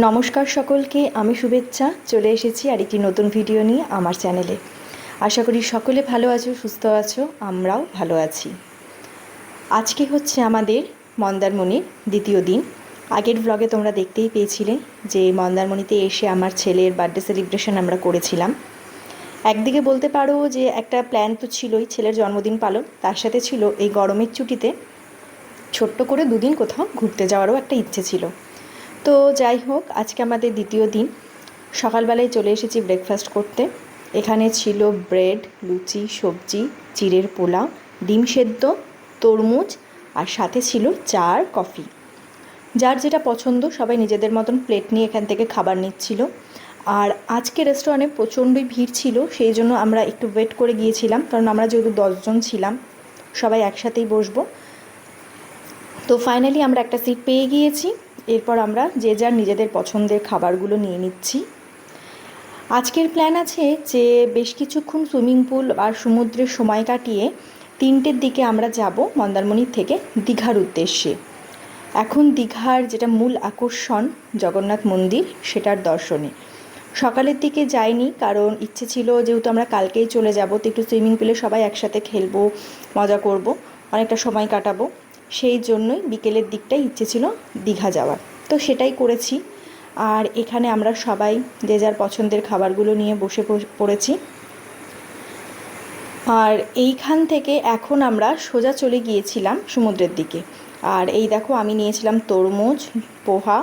নমস্কার সকলকে, আমি শুভেচ্ছা। চলে এসেছি আর একটি নতুন ভিডিও নিয়ে আমার চ্যানেলে। আশা করি সকলে ভালো আছো, সুস্থ আছো, আমরাও ভালো আছি। আজকে হচ্ছে আমাদের মন্দারমণির দ্বিতীয় দিন। আগের ব্লগে তোমরা দেখতেই পেয়েছিলে যে মন্দারমণিতে এসে আমার ছেলের বার্থডে সেলিব্রেশন আমরা করেছিলাম। একদিকে বলতে পারো যে একটা প্ল্যান তো ছিলই, ছেলের জন্মদিন পালন। তার সাথে ছিল এই গরমের ছুটিতে ছোট্ট করে দুদিন কোথাও ঘুরতে যাওয়ারও একটা ইচ্ছে ছিল। তো যাই হোক, আজকে আমাদের দ্বিতীয় দিন। সকালবেলায় চলে এসেছি ব্রেকফাস্ট করতে। এখানে ছিল ব্রেড লুচি, সবজি, চিড়ের পোলাও, ডিম সেদ্ধ, তরমুজ আর সাথে ছিল চা আর কফি। যার যেটা পছন্দ, সবাই নিজেদের মতন প্লেট নিয়ে এখান থেকে খাবার নিচ্ছিল। আর আজকে রেস্টুরেন্টে প্রচণ্ডই ভিড় ছিল, সেই জন্য আমরা একটু ওয়েট করে গিয়েছিলাম, কারণ আমরা যেহেতু দশজন ছিলাম, সবাই একসাথেই বসবো। তো ফাইনালি আমরা একটা সিট পেয়ে গিয়েছি। এরপর আমরা যে যার নিজেদের পছন্দের খাবারগুলো নিয়ে নিচ্ছি। আজকের প্ল্যান আছে যে বেশ কিছুক্ষণ সুইমিং পুল আর সমুদ্রের সময় কাটিয়ে তিনটের দিকে আমরা যাব মন্দারমণির থেকে দীঘার উদ্দেশ্যে। এখন দীঘার যেটা মূল আকর্ষণ জগন্নাথ মন্দির, সেটার দর্শনে। সকালের দিকে যাইনি কারণ ইচ্ছে ছিল যেহেতু আমরা কালকেই চলে যাব, তো একটু সুইমিং পুলে সবাই একসাথে খেলব, মজা করব, অনেকটা সময় কাটাবো। সেই জন্যই বিকেলের দিকটাই ইচ্ছে ছিল দীঘা যাওয়ার। তো সেটাই করেছি। আর এখানে আমরা সবাই যে যার পছন্দের খাবারগুলো নিয়ে বসে পড়েছি। আর এইখান থেকে এখন আমরা সোজা চলে গিয়েছিলাম সমুদ্রের দিকে। আর এই দেখো আমি নিয়েছিলাম তরমুজ, পোহা,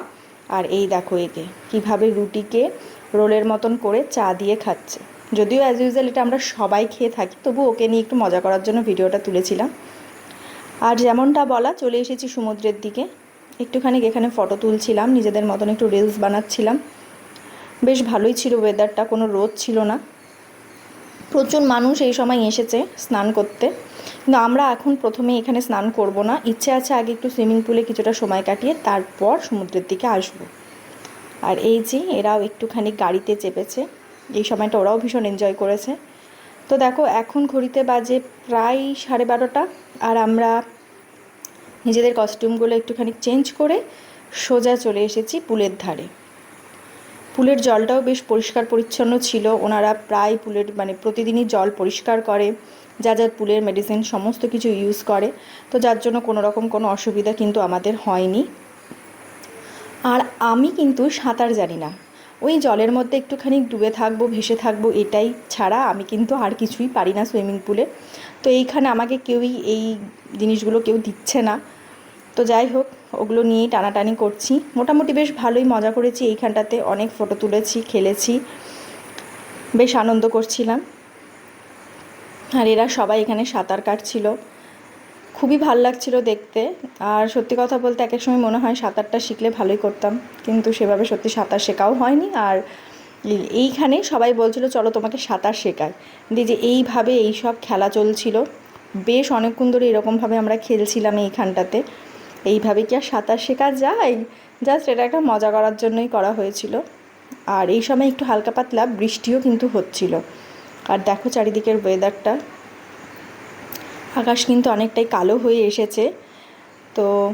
আর এই দেখো একে। কীভাবে রুটিকে রোলের মতন করে চা দিয়ে খাচ্ছে। যদিও অ্যাজ ইউজুয়াল এটা আমরা সবাই খেয়ে থাকি, তবু ওকে নিয়ে একটু মজা করার জন্য ভিডিওটা তুলেছিলাম। আর যেমনটা বলা, চলে এসেছি সমুদ্রের দিকে। একটুখানি এখানে ফটো তুলছিলাম, নিজেদের মতন একটু রিলস বানাচ্ছিলাম। বেশ ভালোই ছিল ওয়েদারটা কোনো রোদ ছিল না। প্রচুর মানুষ এই সময় এসেছে স্নান করতে। কিন্তু আমরা এখন প্রথমে এখানে স্নান করব না। ইচ্ছে আছে আগে একটু সুইমিং পুলে কিছুটা সময় কাটিয়ে তারপর সমুদ্রের দিকে আসব। আর এই যে, এরাও একটুখানি গাড়িতে চেপেছে। এই সময়টা ওরাও ভীষণ এনজয় করেছে। তো দেখো, এখন ঘড়িতে বাজে প্রায় সাড়ে বারোটা, আর আমরা নিজেদের কস্টিউমগুলো একটুখানি চেঞ্জ করে সোজা চলে এসেছি পুলের ধারে। পুলের জলটাও বেশ পরিষ্কার পরিচ্ছন্ন ছিল, ওনারা প্রায় পুলের মানে প্রতিদিনই জল পরিষ্কার করে, যা যা পুলের মেডিসিন সমস্ত কিছু ইউজ করে, তো যার জন্য কোনো রকম কোনো অসুবিধা কিন্তু আমাদের হয়নি। আর আমি কিন্তু সাঁতার জানি না। ওই জলের মধ্যে একটুখানি ডুবে থাকব, ভেসে থাকব এটাই ছাড়া আমি কিন্তু আর কিছুই পারি না সুইমিং পুলে। তো এইখানে আমাকে কেউই এই জিনিসগুলো কেউ দিচ্ছে না। তো যাই হোক, ওগুলো নিয়েই টানাটানি করছি। মোটামুটি বেশ ভালোই মজা করেছি এইখানটাতে। অনেক ফটো তুলেছি, খেলেছি। বেশ আনন্দ করছিলাম। আর এরা সবাই এখানে সাঁতার কাটছিল। খুবই ভালো লাগছিল দেখতে। আর সত্যি কথা বলতে এক এক সময় মনে হয় সাঁতারটা শিখলে ভালোই করতাম। কিন্তু সেভাবে সত্যি সাঁতার শেখাও হয়নি। আর এইখানে সবাই বলছিল, চলো তোমাকে সাঁতার শেখায় দিয়ে যে এইভাবে এই সব খেলা চলছিল। বেশ অনেকক্ষণ ধরে এরকমভাবে আমরা খেলছিলাম এইখানটাতে। এইভাবে কি আর সাঁতার শেখা যায়? জাস্ট এটা একটা মজা করার জন্যই করা হয়েছিল। আর এই সময় একটু হালকা পাতলা বৃষ্টিও কিন্তু হচ্ছিল। আর দেখো চারিদিকের ওয়েদারটা আকাশ কিন্তু অনেকটাই কালো হয়ে এসেছে। তো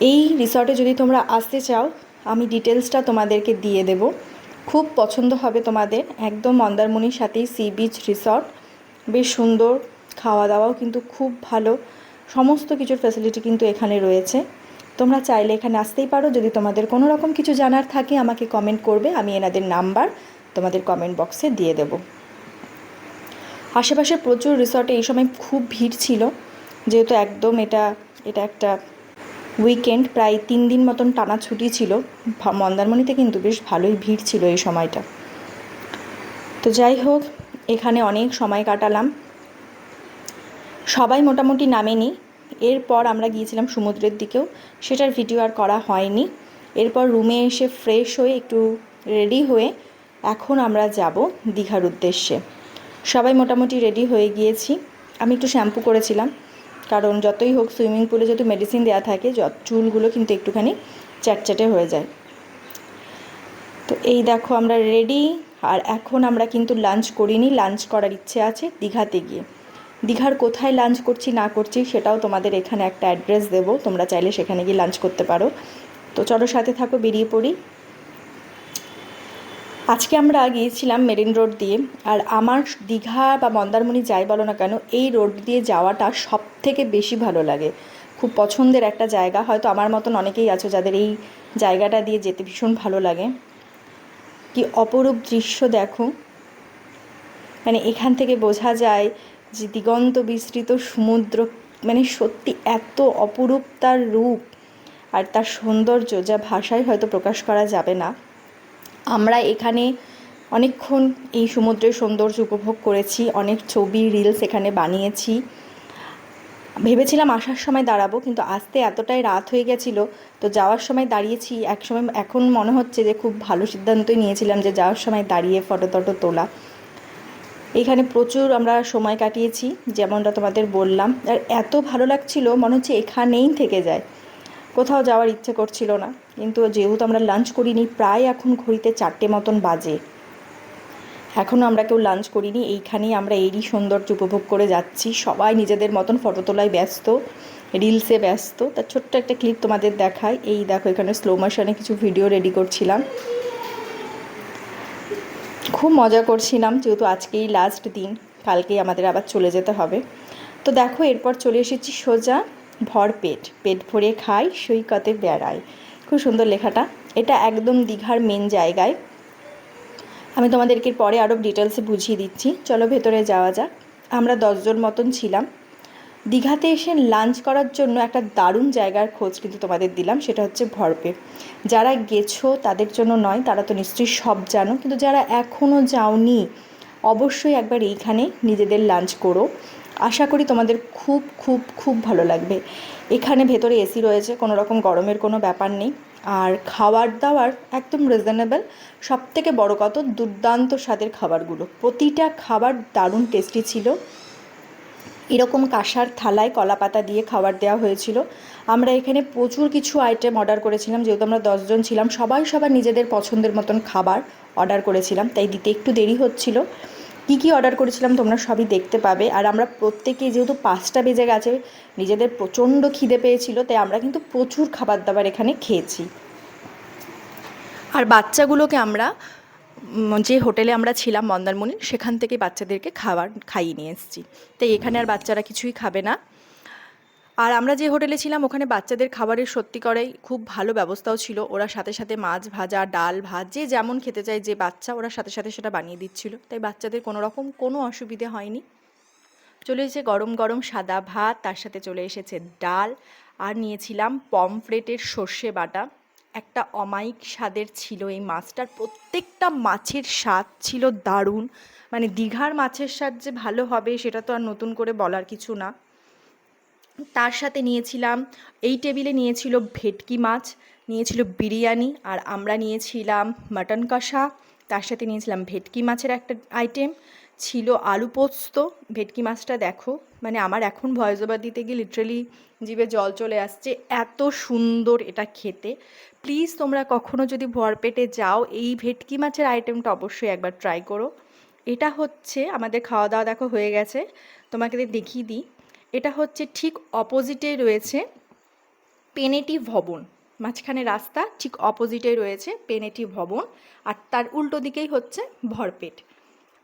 এই রিসর্টে যদি তোমরা আসতে চাও, আমি ডিটেলসটা তোমাদেরকে দিয়ে দেব। খুব পছন্দ হবে তোমাদের। একদম মন্দারমণির সাথেই সি বিচ রিসর্ট বেশ সুন্দর খাওয়া দাওয়াও কিন্তু খুব ভালো। সমস্ত কিছুর ফ্যাসিলিটি কিন্তু এখানে রয়েছে। তোমরা চাইলে এখানে আসতেই পারো। যদি তোমাদের কোনো রকম কিছু জানার থাকে, আমাকে কমেন্ট করবে। আমি এনাদের নাম্বার তোমাদের কমেন্ট বক্সে দিয়ে দেব। আশেপাশে প্রচুর রিসর্টে এই সময় খুব ভিড় ছিল। যেহেতু একদম এটা এটা একটা উইকেন্ড প্রায় তিন দিন মতন টানা ছুটি ছিল। মন্দারমণিতে কিন্তু বেশ ভালোই ভিড় ছিল এই সময়টা। তো যাই হোক, এখানে অনেক সময় কাটালাম। সবাই মোটামুটি নামেনি। এরপর আমরা গিয়েছিলাম সমুদ্রের দিকেও। সেটার ভিডিও আর করা হয়নি। এরপর রুমে এসে ফ্রেশ হয়ে একটু রেডি হয়ে এখন আমরা যাব দীঘার উদ্দেশ্যে। সবাই মোটামুটি রেডি হয়ে গিয়েছি। আমি একটু শ্যাম্পু করেছিলাম, কারণ যতই হোক সুইমিং পুলে যেহেতু মেডিসিন দেওয়া থাকে চুলগুলো কিন্তু একটুখানি চ্যাটচ্যাটে হয়ে যায়। তো এই দেখো আমরা রেডি আর এখন আমরা কিন্তু লাঞ্চ করিনি লাঞ্চ করার ইচ্ছে আছে দীঘাতে গিয়ে। দীঘার কোথায় লাঞ্চ করছি, না করছি, সেটাও তোমাদের এখানে একটা অ্যাড্রেস দেবো, তোমরা চাইলে সেখানে গিয়ে লাঞ্চ করতে পারো। তো চলো সাথে থাকো, বেরিয়ে পড়ি। আজকে আমরা গিয়েছিলাম মেরিন রোড দিয়ে, আর আমার দীঘা বা মন্দারমণি যাই বলো না কেন, এই রোড দিয়ে যাওয়াটা সব থেকে বেশি ভালো লাগে। খুব পছন্দের একটা জায়গা, হয়তো আমার মতন অনেকেই আছে যাদের এই জায়গাটা দিয়ে যেতে ভীষণ ভালো লাগে। কি অপরূপ দৃশ্য দেখো। মানে এখান থেকে বোঝা যায় যে দিগন্ত বিস্তৃত সমুদ্র মানে সত্যি এত অপরূপ তার রূপ আর তার সৌন্দর্য যা ভাষায় হয়তো প্রকাশ করা যাবে না। আমরা এখানে অনেকক্ষণ এই সমুদ্রের সৌন্দর্য উপভোগ করেছি, অনেক ছবি রিলস এখানে বানিয়েছি। ভেবেছিলাম আসার সময় দাঁড়াবো, কিন্তু আসতে এতটাই রাত হয়ে গেছিল, তো যাওয়ার সময় দাঁড়িয়েছি। এক সময় এখন মনে হচ্ছে যে খুব ভালো সিদ্ধান্তই নিয়েছিলাম যে যাওয়ার সময় দাঁড়িয়ে ফটো টটো তোলা। এখানে প্রচুর আমরা সময় কাটিয়েছি, যেমনটা তোমাদের বললাম। আর এত ভালো লাগছিল, মনে হচ্ছে এখানেই থেকে যায়। কোথাও যাওয়ার ইচ্ছে করছিল না। কিন্তু যেহেতু আমরা লাঞ্চ করিনি, প্রায় এখন ঘড়িতে চারটে মতন বাজে। এখনও আমরা কেউ লাঞ্চ করিনি, এইখানেই আমরা এরই সৌন্দর্য উপভোগ করে যাচ্ছি। সবাই নিজেদের মতন ফটো তোলায় ব্যস্ত রিলসে ব্যস্ত। তার ছোট্ট একটা ক্লিপ তোমাদের দেখায় এই দেখো, এখানে স্লো মোশনে কিছু ভিডিও রেডি করছিলাম। খুব মজা করছিলাম, যেহেতু আজকেই লাস্ট দিন, কালকেই আমাদের আবার চলে যেতে হবে। তো দেখো, এরপর চলে এসেছি সোজা। ভর পেট ভরে খাই সৈকতে বেড়াই। খুব সুন্দর লেখাটা। এটা একদম দীঘার মেন জায়গায়। আমি তোমাদেরকে পরে আরও ডিটেলসে বুঝিয়ে দিচ্ছি। চলো ভেতরে যাওয়া যাক। আমরা দশজন মতন ছিলাম। দীঘাতে এসে লাঞ্চ করার জন্য একটা দারুণ জায়গার খোঁজ কিন্তু তোমাদের দিলাম। সেটা হচ্ছে ভরপে। যারা গেছো তাদের জন্য নয়, তারা তো নিশ্চয়ই সব জানো। কিন্তু যারা এখনও যাওনি, অবশ্যই একবার এইখানে নিজেদের লাঞ্চ করো। আশা করি তোমাদের খুব খুব খুব ভালো লাগবে। এখানে ভেতরে এসি রয়েছে, কোনো রকম গরমের কোনো ব্যাপার নেই। আর খাবার দাবার একদম রিজনেবল সব থেকে বড়ো কত দুর্দান্ত স্বাদের খাবারগুলো। প্রতিটা খাবার দারুণ টেস্টি ছিল। এরকম কাঁসার থালায় কলা পাতা দিয়ে খাবার দেওয়া হয়েছিল। আমরা এখানে প্রচুর কিছু আইটেম অর্ডার করেছিলাম, যেহেতু আমরা দশজন ছিলাম। সবাই সবার নিজেদের পছন্দের মতন খাবার অর্ডার করেছিলাম, তাই দিতে একটু দেরি হচ্ছিল। কী কি অর্ডার করেছিলাম তোমরা সবই দেখতে পাবে। আর আমরা প্রত্যেকেই যেহেতু পাঁচটা বেজে গেছে, নিজেদের প্রচণ্ড খিদে পেয়েছিল, তাই আমরা কিন্তু প্রচুর খাবার দাবার এখানে খেয়েছি। আর বাচ্চাগুলোকে আমরা যে হোটেলে আমরা ছিলাম মন্দারমণি, সেখান থেকে বাচ্চাদেরকে খাবার খাইয়ে নিয়ে এসেছি। তাই এখানে আর বাচ্চারা কিছুই খাবে না। আর আমরা যে হোটেলে ছিলাম, ওখানে বাচ্চাদের খাবারের সত্যি করেই খুব ভালো ব্যবস্থাও ছিল। ওরা সাথে সাথে মাছ ভাজা, ডাল ভাত, যে যেমন খেতে চায় যে বাচ্চা, ওরা সাথে সাথে সেটা বানিয়ে দিচ্ছিল। তাই বাচ্চাদের কোনো রকম কোনো অসুবিধে হয়নি। চলে এসেছে গরম গরম সাদা ভাত, তার সাথে চলে এসেছে ডাল, আর নিয়েছিলাম পমফ্রেটের সর্ষে বাটা। একটা অমায়িক স্বাদের ছিল এই মাছটার। প্রত্যেকটা মাছের স্বাদ ছিল দারুণ। মানে দীঘার মাছের স্বাদ যে ভালো হবে, সেটা তো আর নতুন করে বলার কিছু না। তার সাথে নিয়েছিলাম, এই টেবিলে নিয়েছিল ভেটকি মাছ, নিয়েছিল বিরিয়ানি আর আমরা নিয়েছিলাম মাটন কষা। তার সাথে নিয়েছিলাম ভেটকি মাছের একটা আইটেম ছিল আলু পোস্ত। ভেটকি মাছটা দেখো মানে আমার এখন ভয়েস ওভার দিতে গিয়ে লিটারেলি জিভে জল চলে আসছে, এত সুন্দর এটা খেতে। প্লিজ তোমরা কখনো যদি ভরপেটে যাও, এই ভেটকি মাছের আইটেমটা অবশ্যই একবার ট্রাই করো। এটা হচ্ছে, আমাদের খাওয়া দাওয়া দেখো হয়ে গেছে, তোমাকে দেখিয়ে দিই। এটা হচ্ছে ঠিক অপোজিটে রয়েছে পেনেটি ভবন। মাঝখানে রাস্তা ঠিক অপোজিটে রয়েছে পেনেটি ভবন আর তার উল্টো দিকেই হচ্ছে ভরপেট।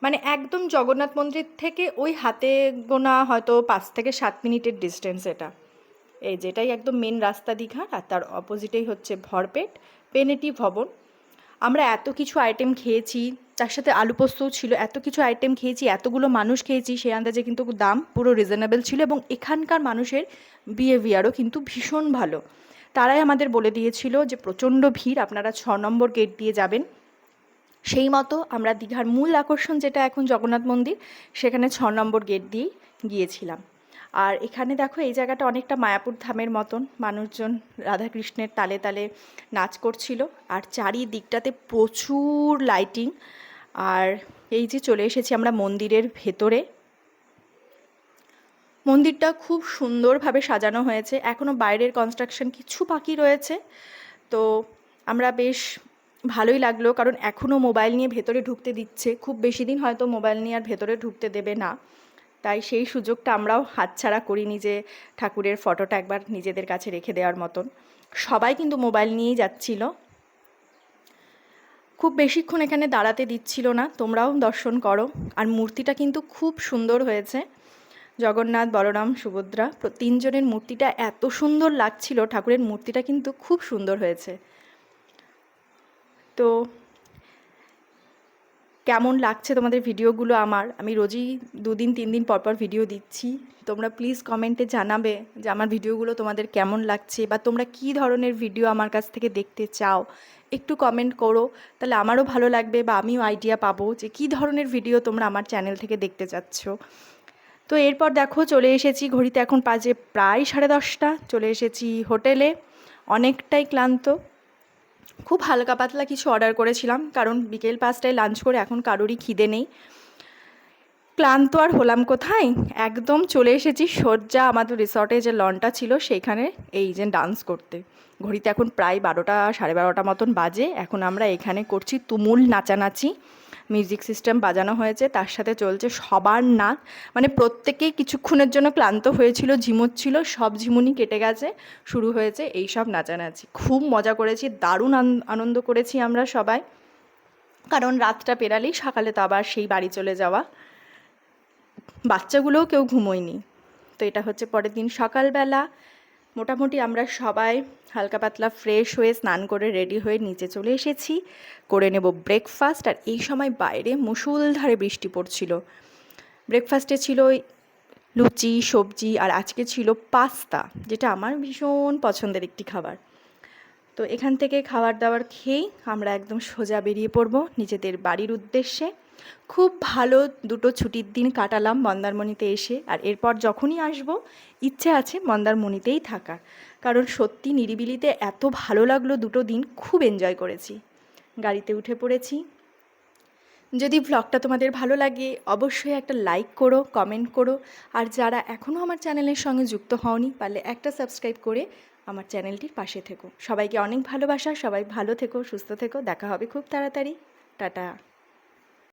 মানে একদম জগন্নাথ মন্দির থেকে ওই হাতে গোনা হয়তো পাঁচ থেকে সাত মিনিটের ডিস্টেন্স এটা। এই যেটাই একদম মেন রাস্তা দীঘার আর তার অপোজিটেই হচ্ছে ভরপেট পেনেটি ভবন। আমরা এত কিছু আইটেম খেয়েছি, তার সাথে আলু পোস্তও ছিল, এত কিছু আইটেম খেয়েছি, এতগুলো মানুষ খেয়েছি, সেই আন্দাজে কিন্তু দাম পুরো রিজনেবল ছিল এবং এখানকার মানুষের বিহেভিয়ারও কিন্তু ভীষণ ভালো। তারাই আমাদের বলে দিয়েছিল যে প্রচণ্ড ভিড়, আপনারা ছ নম্বর গেট দিয়ে যাবেন। সেই মতো আমরা দীঘার মূল আকর্ষণ যেটা এখন জগন্নাথ মন্দির, সেখানে ছ নম্বর গেট দিয়েই গিয়েছিলাম। আর এখানে দেখো এই জায়গাটা অনেকটা মায়াপুর ধামের মতন। মানুষজন রাধাকৃষ্ণের তালে তালে নাচ করছিল। আর চারিদিকটাতে প্রচুর লাইটিং আর এই যে চলে এসেছি আমরা মন্দিরের ভেতরে। মন্দিরটা খুব সুন্দরভাবে সাজানো হয়েছে। এখনও বাইরের কনস্ট্রাকশন কিছু বাকি রয়েছে। তো আমরা বেশ ভালোই লাগল, কারণ এখনও মোবাইল নিয়ে ভেতরে ঢুকতে দিচ্ছে। খুব বেশি দিন হয়তো মোবাইল নিয়ে আর ভেতরে ঢুকতে দেবে না। তাই সেই সুযোগটা আমরাও হাতছাড়া করিনি যে ঠাকুরের ফটোটা একবার নিজেদের কাছে রেখে দেওয়ার মতন। সবাই কিন্তু মোবাইল নিয়েই যাচ্ছিল। খুব বেশিক্ষণ এখানে দাঁড়াতে দিচ্ছিল না, তোমরাও দর্শন করো। আর মূর্তিটা কিন্তু খুব সুন্দর হয়েছে। জগন্নাথ, বলরাম, সুভদ্রা তিনজনের মূর্তিটা এত সুন্দর লাগছিল, ঠাকুরের মূর্তিটা কিন্তু খুব সুন্দর হয়েছে। তো কেমন লাগছে তোমাদের ভিডিওগুলো আমার? আমি রোজই দুদিন, তিন দিন পর পর ভিডিও দিচ্ছি। তোমরা প্লিজ কমেন্টে জানাবে যে আমার ভিডিওগুলো তোমাদের কেমন লাগছে বা তোমরা কী ধরনের ভিডিও আমার কাছ থেকে দেখতে চাও? একটু কমেন্ট করো। তাহলে আমারও ভালো লাগবে বা আমিও আইডিয়া পাবো যে কী ধরনের ভিডিও তোমরা আমার চ্যানেল থেকে দেখতে চাচ্ছ। তো এরপর দেখো, চলে এসেছি। ঘড়িতে এখন বাজে প্রায় সাড়ে দশটা। চলে এসেছি হোটেলে অনেকটাই ক্লান্ত। খুব হালকা পাতলা কিছু অর্ডার করেছিলাম, কারণ বিকেল পাঁচটায় লাঞ্চ করে এখন কারোরই খিদে নেই। ক্লান্ত আর হলাম কোথায়? একদম চলে এসেছি সজ্জা আমাদের রিসর্টে যে লনটা ছিল সেইখানে এই যে ডান্স করতে। ঘড়িতে এখন প্রায় বারোটা সাড়ে বারোটা মতন বাজে, এখন আমরা এখানে করছি তুমুল নাচানাচি। মিউজিক সিস্টেম বাজানো হয়েছে, তার সাথে চলছে সবার নাচ। মানে প্রত্যেকেই কিছুক্ষণের জন্য ক্লান্ত হয়েছিল ঝিমুচ্ছিল সব ঝিমুনি কেটে গেছে, শুরু হয়েছে এই সব নাচানাচি। খুব মজা করেছি, দারুণ আন- আনন্দ করেছি আমরা সবাই। কারণ রাতটা পেরালেই সকালে তো আবার সেই বাড়ি চলে যাওয়া। বাচ্চাগুলোও কেউ ঘুমোয়নি। তো এটা হচ্ছে পরের দিন সকালবেলা। মোটামুটি আমরা সবাই হালকা পাতলা ফ্রেশ হয়ে স্নান করে রেডি হয়ে নিচে চলে এসেছি। করে নেব ব্রেকফাস্ট আর এই সময় বাইরে মুষলধারে বৃষ্টি পড়ছিল। ব্রেকফাস্টে ছিল লুচি, সবজি আর আজকে ছিল পাস্তা, যেটা আমার ভীষণ পছন্দের একটি খাবার। তো এখান থেকে খাবার দাবার খেয়েই আমরা একদম সোজা বেরিয়ে পড়ব নিজেদের বাড়ির উদ্দেশ্যে। খুব ভালো দুটো ছুটির দিন কাটালাম মন্দারমণিতে এসে। আর এরপর যখনই আসব, ইচ্ছে আছে মন্দারমণিতেই থাকার। কারণ সত্যি নিরিবিলিতে এত ভালো লাগল দুটো দিন, খুব এনজয় করেছি। গাড়িতে উঠে পড়েছি। যদি ভ্লগটা তোমাদের ভালো লাগে, অবশ্যই একটা লাইক করো কমেন্ট করো। আর যারা এখনও আমার চ্যানেলের সঙ্গে যুক্ত হওনি, পারলে একটা সাবস্ক্রাইব করে আমার চ্যানেলটির পাশে থেকো। সবাইকে অনেক ভালোবাসা, সবাই ভালো থেকো, সুস্থ থেকো। দেখা হবে খুব তাড়াতাড়ি। টাটা।